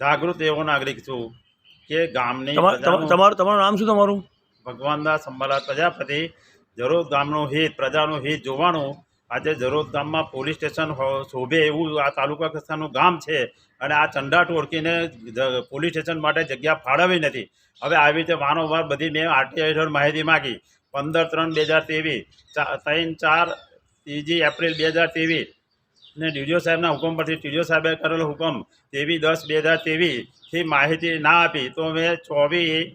જાગૃત એવો નાગરિક છું કે ગામની તમારું તમારું નામ શું તમારું? ભગવાનદાસ અંબાલા પ્રજાપતિ જરોદ ગામનું હિત પ્રજાનું હિત જોવાનું. આજે જરોદ ગામમાં પોલીસ સ્ટેશન શોભે એવું આ તાલુકા કક્ષાનું ગામ છે અને આ ચંડાટ ઓળખીને પોલીસ સ્ટેશન માટે જગ્યા ફાળવી નથી. હવે આવી રીતે વારંવાર બધી મેં આરટીઆઈ હેઠળ માહિતી માગી. પંદર ત્રણ બે હજાર ત્રેવીસ ત્રણ ચાર ત્રીજી એપ્રિલ બે હજાર ત્રેવીસ ને ડીડીઓ સાહેબના હુકમ પરથી ટીડીઓ સાહેબે કરેલો હુકમ, તેવી દસ બે હજાર તેવીસથી માહિતી ના આપી, તો મેં ચોવીસ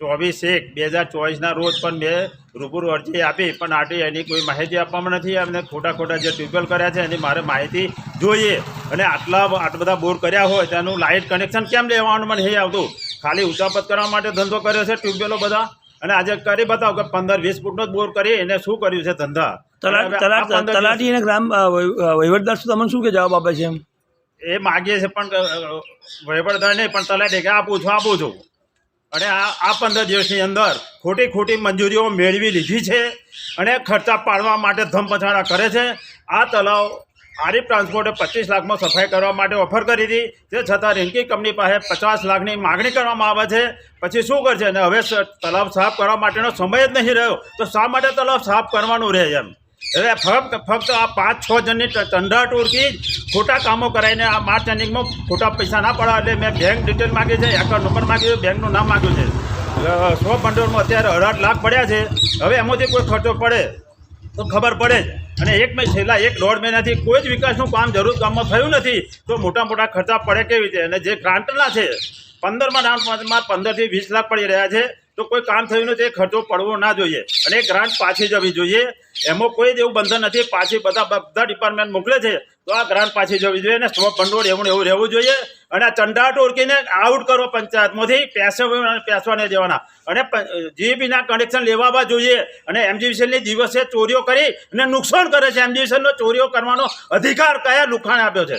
ચોવીસ એક બે હજાર ચોવીસના રોજ પણ મેં રૂબરૂ અરજી આપી, પણ આટી એની કોઈ માહિતી આપવામાં નથી અને ખોટા ખોટા જે ટ્યુબવેલ કર્યા છે એની મારે માહિતી જોઈએ. અને આટલા આટલા બધા બોર કર્યા હોય તેનું લાઇટ કનેક્શન કેમ લેવાનું મને એ આવતું? ખાલી ઉચાપત કરવા માટે ધંધો કર્યો છે ટ્યુબવેલો બધા? અને આજે કરી બતાવો કે પંદર વીસ ફૂટનો જ બોર કરી એને શું કર્યું છે ધંધા? તલાટ અને ગ્રામ વહીવટદાર શું તમને શું કે જવાબ આપે છે એમ? એ માગીએ છે પણ વહીવટદાર નહીં પણ તલાટી કે આપું છું આપું છું અને આ આ પંદર દિવસની અંદર ખોટી ખોટી મંજૂરીઓ મેળવી લીધી છે અને ખર્ચા પાડવા માટે ધમપછાડા કરે છે. આ તલાવ આરીફ ટ્રાન્સપોર્ટે પચીસ લાખમાં સફાઈ કરવા માટે ઓફર કરી હતી. તે છતાં રિંકી કંપની પાસે પચાસ લાખની માગણી કરવામાં આવે છે. પછી શું કરશે? અને હવે તલાવ સાફ કરવા માટેનો સમય જ નહીં રહ્યો. તો શા માટે તલાવ સાફ કરવાનું રહે એમ? એટલે ફક્ત ફક્ત આ પાંચ, છ જણની ટંડા જ ખોટા કામો કરાવીને આ માર્ચ એન્ડિંગમાં ખોટા પૈસા ના પડાવે એટલે મેં બેંક ડિટેલ માગી છે એકાઉન્ટ નંબર માગ્યો છે બેંકનું નામ માગ્યું છે. સો ભંડોળમાં અત્યારે અઢાર લાખ પડ્યા છે. હવે એમાંથી કોઈ ખર્ચો પડે. તો ખબર પડે જ. અને એક મેં છેલ્લા એક દોઢ મહિનાથી કોઈ જ વિકાસનું કામ જરૂર ગામમાં થયું નથી. તો મોટા મોટા ખર્ચા પડે કેવી રીતે? અને જે ગ્રાન્ટના છે, પંદરમાં રાઉન્ડમાં પંદરથી વીસ લાખ પડી રહ્યા છે. તો કોઈ કામ થયું નથી, એ ખર્ચો પડવો ના જોઈએ. અને એ ગ્રાન્ટ પાછી જવી જોઈએ. એમાં કોઈ જ એવું બંધન નથી, પાછી બધા બધા ડિપાર્ટમેન્ટ મોકલે છે, તો આ ગ્રાન્ટ પાછી જવી જોઈએ અને સ્વ ભંડોળ એવું એવું રહેવું જોઈએ. અને આ ચંડાટ ઓળખીને આઉટ કરો પંચાયતમાંથી પૈસા પૈસા નહીં દેવાના. અને જીબીના કનેક્શન લેવા જોઈએ. અને એમજીવીસીએલની દિવસે ચોરીઓ કરી અને નુકસાન કરે છે. એમજીવીસીએલનો ચોરીઓ કરવાનો અધિકાર કયા લુખાણે આપ્યો છે?